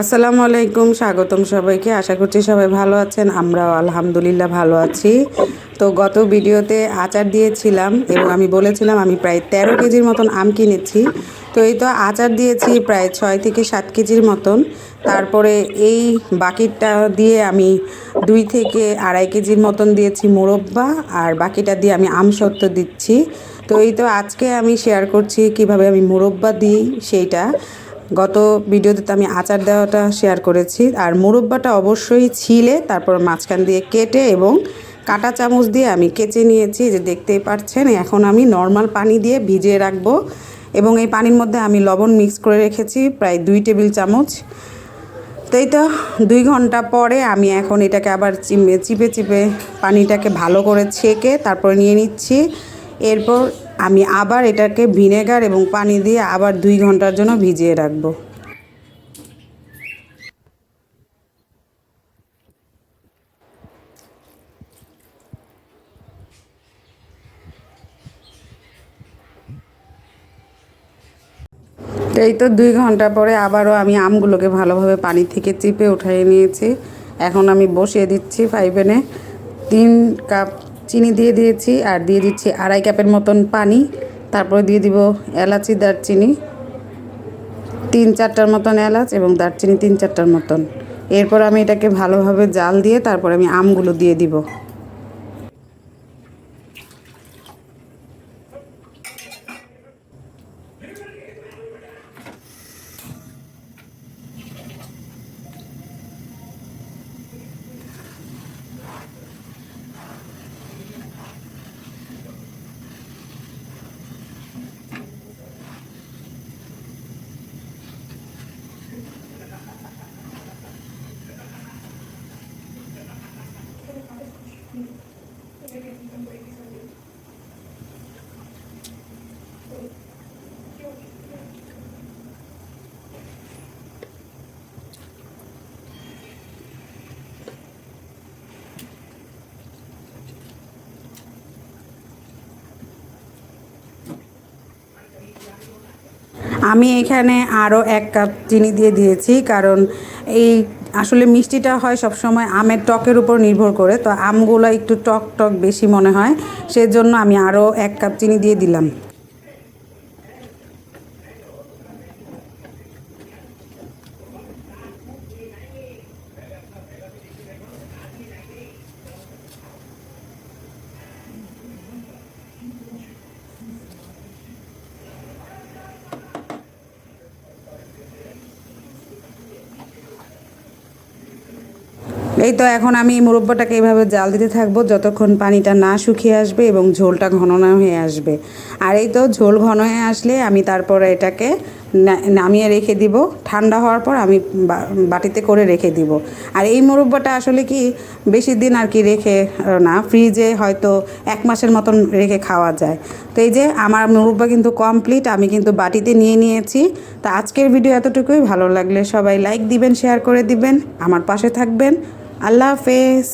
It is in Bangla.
আসসালামু আলাইকুম, স্বাগতম সবাইকে। আশা করছি সবাই ভালো আছেন, আমরাও আলহামদুলিল্লাহ ভালো আছি। তো গত ভিডিওতে আচার দিয়েছিলাম এবং আমি বলেছিলাম আমি প্রায় তেরো কেজির মতন আম কিনেছি। তো এই তো আচার দিয়েছি প্রায় ছয় থেকে সাত কেজির মতন। তারপরে এই বাকিটা দিয়ে আমি দুই থেকে আড়াই কেজির মতন দিয়েছি মোরব্বা, আর বাকিটা দিয়ে আমি আম সত্ত্ব দিচ্ছি। তো এই তো আজকে আমি শেয়ার করছি কীভাবে আমি মোরব্বা দিই সেইটা। গত ভিডিওতে আমি আচার দেওয়াটা শেয়ার করেছি। আর মুরব্বাটা অবশ্যই ছিলে, তারপর মাঝখান দিয়ে কেটে এবং কাটা চামচ দিয়ে আমি কেচে নিয়েছি। যে দেখতেই পাচ্ছেন, এখন আমি নর্মাল পানি দিয়ে ভিজিয়ে রাখব এবং এই পানির মধ্যে আমি লবণ মিক্স করে রেখেছি, প্রায় দুই টেবিল চামচ। তো এই তো দুই ঘণ্টা পরে আমি এখন এটাকে আবার চিপে চিপে পানিটাকে ভালো করে ছেঁকে তারপর নিয়ে নিচ্ছি। এরপর আমি আবার এটাকে ভিনেগার এবং পানি দিয়ে আবার দুই ঘণ্টার জন্য ভিজিয়ে রাখব। এই তো দুই ঘণ্টা পরে আবারও আমি আমগুলোকে ভালোভাবে পানি থেকে চিপে উঠাই নিয়েছি। এখন আমি বসিয়ে দিচ্ছি ফাইভেনে তিন কাপ চিনি দিয়ে দিয়েছি আর দিয়ে দিচ্ছি আড়াই কাপের মতন পানি। তারপরে দিয়ে দিব এলাচি, দারচিনি, তিন চারটার মতন এলাচ এবং দারচিনি তিন চারটার মতন। এরপর আমি এটাকে ভালোভাবে জাল দিয়ে তারপর আমি আমগুলো দিয়ে দিব। আমি এখানে আরও এক কাপ চিনি দিয়ে দিয়েছি, কারণ এই আসলে মিষ্টিটা হয় সবসময় আমের টকের উপর নির্ভর করে, তো আমগুলো একটু টক টক বেশি মনে হয়, সেজন্য আমি আরও এক কাপ চিনি দিয়ে দিলাম। এই তো এখন আমি মুরব্বাটাকে এইভাবে জাল দিতে থাকব যতক্ষণ পানিটা না শুকিয়ে আসবে এবং ঝোলটা ঘন না হয়ে আসবে। আর এই তো ঝোল ঘন হয়ে আসলে আমি তারপরে এটাকে নামিয়ে রেখে দিব। ঠান্ডা হওয়ার পর আমি বাটিতে করে রেখে দিব। আর এই মুরব্বাটা আসলে কি বেশি দিন আর কি রেখে না, ফ্রিজে হয়তো এক মাসের মতন রেখে খাওয়া যায়। তো এই যে আমার মুরব্বা কিন্তু কমপ্লিট, আমি কিন্তু বাটিতে নিয়ে নিয়েছি। তা আজকের ভিডিও এতটুকুই। ভালো লাগলে সবাই লাইক দিবেন, শেয়ার করে দিবেন। আমার পাশে থাকবেন। আল্লাহ হাফেজ।